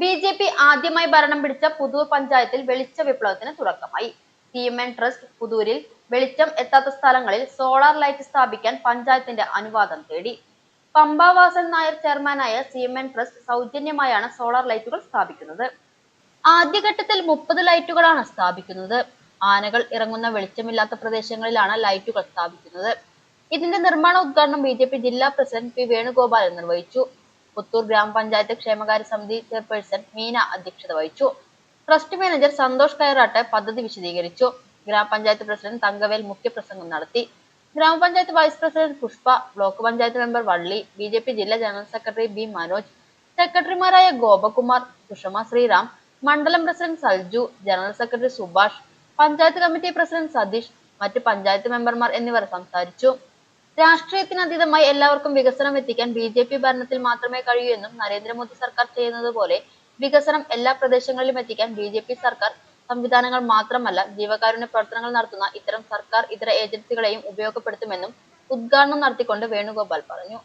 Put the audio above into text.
B J P ആദ്യമായി ഭരണം പിടിച്ച പുതൂർ പഞ്ചായത്തിൽ വെളിച്ച വിപ്ലവത്തിന് തുടക്കമായി. സി എം എൻ ട്രസ്റ്റ് പുതൂരിൽ വെളിച്ചം എത്താത്ത സ്ഥലങ്ങളിൽ സോളാർ ലൈറ്റ് സ്ഥാപിക്കാൻ പഞ്ചായത്തിന്റെ അനുവാദം തേടി. പമ്പാവാസൻ നായർ ചെയർമാനായ സി എം എൻ ട്രസ്റ്റ് സൗജന്യമായാണ് സോളാർ ലൈറ്റുകൾ സ്ഥാപിക്കുന്നത്. ആദ്യഘട്ടത്തിൽ മുപ്പത് ലൈറ്റുകളാണ് സ്ഥാപിക്കുന്നത്. ആനകൾ ഇറങ്ങുന്ന വെളിച്ചമില്ലാത്ത പ്രദേശങ്ങളിലാണ് ലൈറ്റുകൾ സ്ഥാപിക്കുന്നത്. ഇതിന്റെ നിർമ്മാണ ഉദ്ഘാടനം ബി ജില്ലാ പ്രസിഡന്റ് പി വേണുഗോപാലൻ നിർവഹിച്ചു. പുത്തൂർ ഗ്രാമപഞ്ചായത്ത് ക്ഷേമകാര്യ സമിതി ചെയർപേഴ്സൺ മീന അധ്യക്ഷത വഹിച്ചു. ട്രസ്റ്റ് മാനേജർ സന്തോഷ് കയറാട്ട് പദ്ധതി വിശദീകരിച്ചു. ഗ്രാമപഞ്ചായത്ത് പ്രസിഡന്റ് തങ്കവേൽ മുഖ്യപ്രസംഗം നടത്തി. ഗ്രാമപഞ്ചായത്ത് vice president Pushpa block panchayat member Valli B J P ജില്ലാ ജനറൽ സെക്രട്ടറി ബി മനോജ് സെക്രട്ടറിമാരായ ഗോപകുമാർ സുഷമ ശ്രീറാം മണ്ഡലം president Salju general secretary Subhash panchayat committee president Satheesh മറ്റ് പഞ്ചായത്ത് മെമ്പർമാർ എന്നിവർ സംസാരിച്ചു. രാഷ്ട്രീയത്തിനതീതമായി എല്ലാവർക്കും വികസനം എത്തിക്കാൻ ബി ജെ പി ഭരണത്തിൽ മാത്രമേ കഴിയൂ എന്നും നരേന്ദ്രമോദി സർക്കാർ ചെയ്യുന്നത് പോലെ വികസനം എല്ലാ പ്രദേശങ്ങളിലും എത്തിക്കാൻ ബി ജെ പി സർക്കാർ സംവിധാനങ്ങൾ മാത്രമല്ല ജീവകാരുണ്യ പ്രവർത്തനങ്ങൾ നടത്തുന്ന ഇത്തരം സർക്കാർ ഇതര ഏജൻസികളെയും ഉപയോഗപ്പെടുത്തുമെന്നും ഉദ്ഘാടനം നടത്തിക്കൊണ്ട് വേണുഗോപാൽ പറഞ്ഞു.